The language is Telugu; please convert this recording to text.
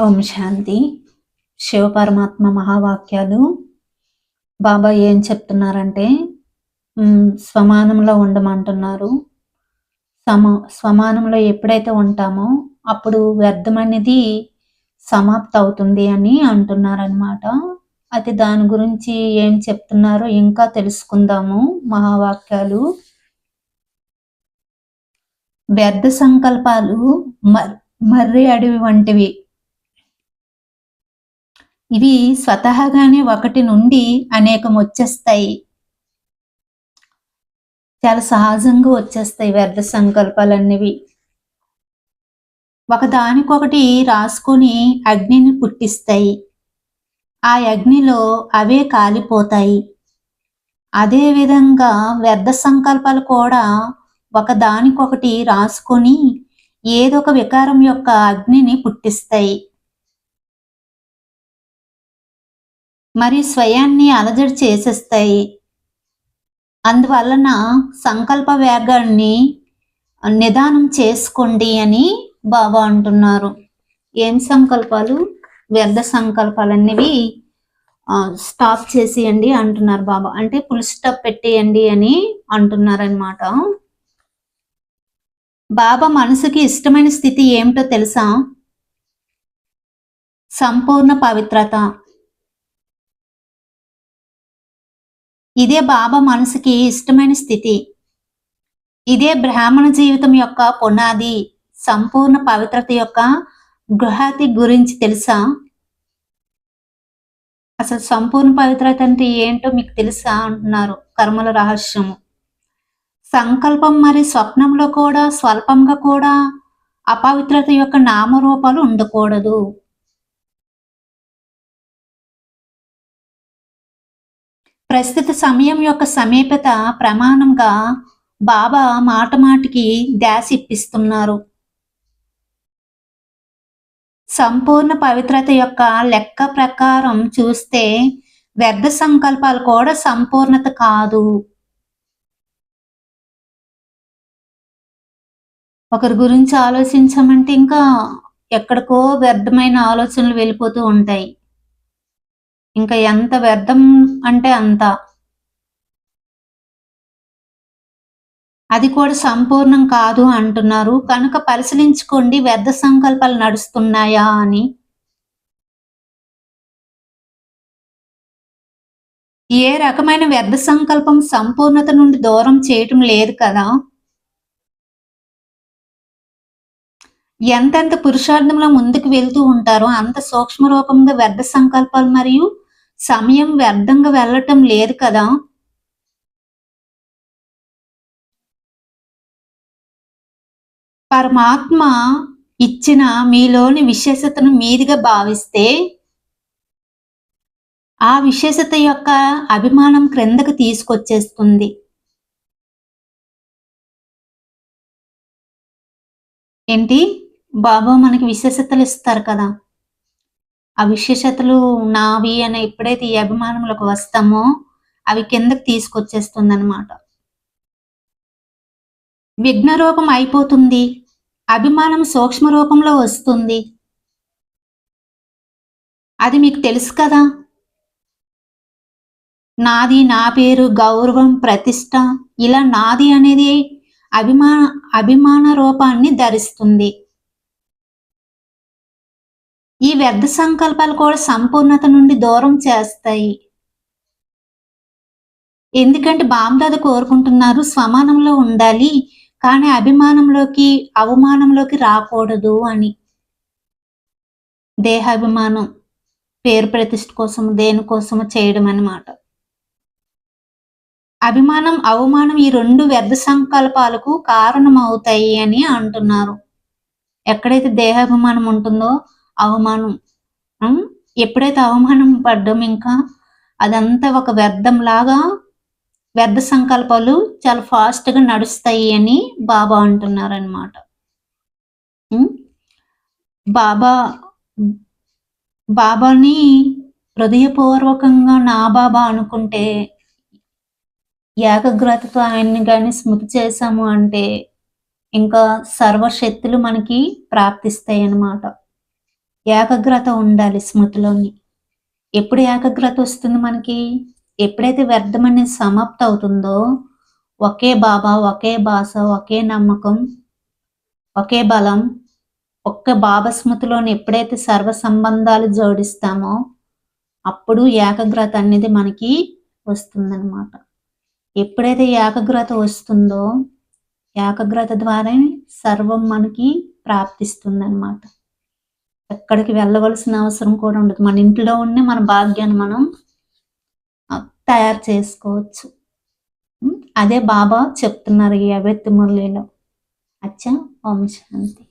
ఓం శాంతి. శివపరమాత్మ మహావాక్యాలు. బాబా ఏం చెప్తున్నారంటే స్వమానంలో ఉండమంటున్నారు. సమ స్వమానంలో ఎప్పుడైతే ఉంటామో అప్పుడు వ్యర్థం అనేది సమాప్తి అవుతుంది అని అంటున్నారనమాట అయితే దాని గురించి ఏం చెప్తున్నారో ఇంకా తెలుసుకుందాము మహావాక్యాలు. వ్యర్థ సంకల్పాలు మర్రి అడవి వంటివి. ఇవి స్వతహాగానే ఒకటి నుండి అనేకం వచ్చేస్తాయి చాలా సహజంగా వచ్చేస్తాయి వ్యర్థ సంకల్పాలన్నవి. ఒకదానికొకటి రాసుకొని అగ్నిని పుట్టిస్తాయి. ఆ అగ్నిలో అవే కాలిపోతాయి. అదే విధంగా వ్యర్థ సంకల్పాలు కూడా ఒకదానికొకటి రాసుకొని ఏదో ఒక వికారం యొక్క అగ్నిని పుట్టిస్తాయి. మరి స్వయాన్ని అలజడి చేసేస్తాయి. అందువలన సంకల్ప వేగాన్ని నిదానం చేసుకోండి అని బాబా అంటున్నారు. ఏం సంకల్పాలు? వ్యర్థ సంకల్పాలు అనేవి స్టాప్ చేసేయండి అంటున్నారు బాబా. అంటే ఫుల్ స్టాప్ పెట్టేయండి అని అంటున్నారనమాట బాబా మనసుకి ఇష్టమైన స్థితి ఏమిటో తెలుసా? సంపూర్ణ పవిత్రత. ఇదే బాబా మనసుకి ఇష్టమైన స్థితి. ఇదే బ్రాహ్మణ జీవితం యొక్క పునాది సంపూర్ణ పవిత్రత యొక్క గృహాతి గురించి తెలుసా? అసలు సంపూర్ణ పవిత్రత అంటే ఏంటో మీకు తెలుసా అంటున్నారు కర్మల రహస్యము. సంకల్పం మరి స్వప్నంలో కూడా స్వల్పంగా కూడా అపవిత్రత యొక్క నామరూపాలు ఉండకూడదు. ప్రస్తుత సమయం యొక్క సమీపత ప్రమాణంగా బాబా మాట మాటికి ధ్యాస ఇప్పిస్తున్నారు. సంపూర్ణ పవిత్రత యొక్క లెక్క ప్రకారం చూస్తే వ్యర్థ సంకల్పాలు కూడా సంపూర్ణత కాదు. ఒకరి గురించి ఆలోచించమంటే ఇంకా ఎక్కడికో వ్యర్థమైన ఆలోచనలు వెళ్ళిపోతూ ఉంటాయి. ఇంకా ఎంత వ్యర్థం అంటే అంత. అది కూడా సంపూర్ణం కాదు అంటున్నారు. కనుక పరిశీలించుకోండి వ్యర్థ సంకల్పాలు నడుస్తున్నాయా అని. ఏ రకమైన వ్యర్థ సంకల్పం సంపూర్ణత నుండి దూరం చేయటం లేదు కదా. ఎంతెంత పురుషార్థంలో ముందుకు వెళ్తూ ఉంటారో అంత సూక్ష్మ రూపంగా వ్యర్థ సంకల్పాలు మరియు సమయం వ్యర్థంగా వెళ్ళటం లేదు కదా? పరమాత్మ ఇచ్చిన మీలోని విశేషతను మీదిగా భావిస్తే ఆ విశేషత యొక్క అభిమానం క్రిందకు తీసుకొచ్చేస్తుంది. ఏంటి? బాబా మనకి విశేషతలు ఇస్తారు కదా. ఆ విశేషతలు నావి అనే ఎప్పుడైతే ఈ అభిమానంలోకి వస్తామో అవి కిందకి తీసుకొచ్చేస్తుంది అనమాట విఘ్న రూపం అయిపోతుంది. అభిమానం సూక్ష్మ రూపంలో వస్తుంది. అది మీకు తెలుసు కదా? నాది నా పేరు గౌరవం ప్రతిష్ట. ఇలా నాది అనేది అభిమాన అభిమాన రూపాన్ని ధరిస్తుంది. ఈ వ్యర్థ సంకల్పాలు కూడా సంపూర్ణత నుండి దూరం చేస్తాయి. ఎందుకంటే బామ్దాద కోరుకుంటున్నారు స్వమానంలో ఉండాలి కానీ అభిమానంలోకి అవమానంలోకి రాకూడదు అని. దేహాభిమానం పేరు ప్రతిష్ఠ కోసం దేనికోసము చేయడం అన్నమాట. అభిమానం అవమానం ఈ రెండు వ్యర్థ సంకల్పాలకు కారణం అవుతాయి అని అంటున్నారు. ఎక్కడైతే దేహాభిమానం ఉంటుందో అవమానం. ఎప్పుడైతే అవమానం పడ్డం ఇంకా అదంతా ఒక వ్యర్థం లాగా వ్యర్థ సంకల్పాలు చాలా ఫాస్ట్గా నడుస్తాయి అని బాబా అంటున్నారనమాట బాబా బాబాని హృదయపూర్వకంగా నా బాబా అనుకుంటే ఏకాగ్రతతో ఆయన్ని కానీ స్మృతి చేశాము అంటే ఇంకా సర్వశక్తులు మనకి ప్రాప్తిస్తాయి అన్నమాట ఏకాగ్రత ఉండాలి స్మృతిలోని. ఎప్పుడు ఏకాగ్రత వస్తుంది మనకి? ఎప్పుడైతే వ్యర్థం అనేది సమాప్త అవుతుందో ఒకే బాబా ఒకే భాష ఒకే నమ్మకం ఒకే బలం ఒక్క బాబా స్మృతిలోని ఎప్పుడైతే సర్వ సంబంధాలు జోడిస్తామో అప్పుడు ఏకాగ్రత అనేది మనకి వస్తుందన్నమాట. ఎప్పుడైతే ఏకాగ్రత వస్తుందో ఏకాగ్రత ద్వారా సర్వం మనకి ప్రాప్తిస్తుందన్నమాట. ఎక్కడికి వెళ్ళవలసిన అవసరం కూడా ఉండదు. మన ఇంట్లో ఉండే మన భాగ్యాన్ని మనం తయారు చేసుకోవచ్చు. అదే బాబా చెప్తున్నారు ఈ అవ్యక్తి మురళిలో. అచ్చా ఓం శాంతి.